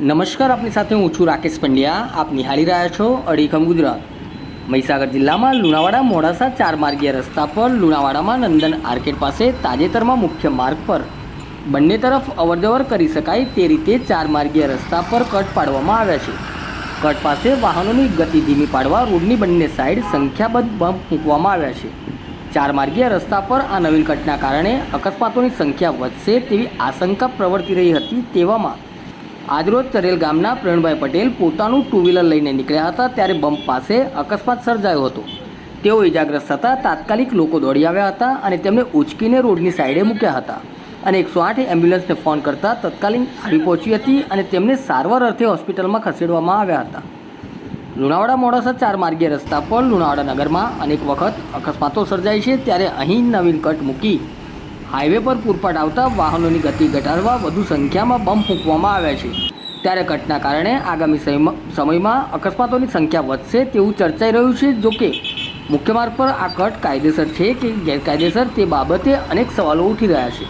નમસ્કાર, આપની સાથે હું છું રાકેશ પંડ્યા. આપ નિહાળી રહ્યા છો અડીખમ ગુજરાત. મહીસાગર જિલ્લામાં લુણાવાડા, મોડાસા ચાર માર્ગીય રસ્તા પર, લુણાવાડામાં નંદન આર્કેડ પાસે તાજેતરમાં મુખ્ય માર્ગ પર. બંને તરફ અવરજવર કરી શકાય તે રીતે ચાર માર્ગીય રસ્તા પર કટ પાડવામાં આવ્યા છે. કટ પાસે વાહનોની ગતિ ધીમી પાડવા રોડની બંને સાઈડ સંખ્યાબંધ બમ્પ મૂકવામાં આવ્યા છે. ચાર માર્ગીય રસ્તા પર આ નવીન કટના કારણે અકસ્માતોની સંખ્યા વધશે તેવી આશંકા પ્રવર્તી રહી હતી તેવામાં આજરોજ ચરેલ ગામના પ્રવીણભાઈ પટેલ પોતાનું ટુ વ્હીલર લઈને નીકળ્યા હતા ત્યારે બમ્પ પાસે અકસ્માત સર્જાયો હતો. તેઓ ઇજાગ્રસ્ત થતાં તાત્કાલિક લોકો દોડી આવ્યા હતા અને તેમને ઉચકીને રોડની સાઈડે મૂક્યા હતા અને એકસો આઠ એમ્બ્યુલન્સને ફોન કરતાં તત્કાલીન આવી પહોંચી હતી અને તેમને સારવાર અર્થે હોસ્પિટલમાં ખસેડવામાં આવ્યા હતા. લુણાવાડા મોડાસા ચાર માર્ગીય રસ્તા પર લુણાવાડા નગરમાં અનેક વખત અકસ્માતો સર્જાય છે ત્યારે અહીં નવીન કટ મૂકી હાઈવે પર પૂરપાટ આવતા વાહનોની ગતિ ઘટાડવા વધુ સંખ્યામાં બમ્પ મૂકવામાં આવ્યા છે. ત્યારે કટના કારણે આગામી સમયમાં- અકસ્માતોની સંખ્યા વધશે તેવું ચર્ચાઈ રહ્યું છે જોકે મુખ્ય માર્ગ પર આ કટ કાયદેસર છે કે ગેરકાયદેસર તે બાબતે અનેક સવાલો ઉઠી રહ્યા છે.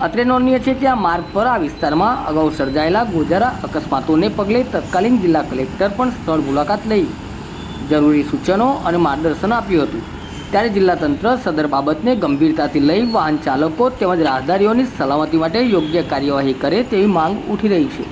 અત્રે નોંધનીય છે કે આ માર્ગ પર આ વિસ્તારમાં અગાઉ સર્જાયેલા ગોજારા અકસ્માતોને પગલે તત્કાલીન જિલ્લા કલેક્ટર પણ સ્થળ મુલાકાત લઈ જરૂરી સૂચનો અને માર્ગદર્શન આપ્યું હતું. ત્યારે જિલ્લા તંત્ર સદર બાબતને ગંભીરતાથી લઈ વાહન ચાલકો તેમજ રાહદારીઓની સલામતી માટે યોગ્ય કાર્યવાહી કરે તેવી માંગ ઉઠી રહી છે.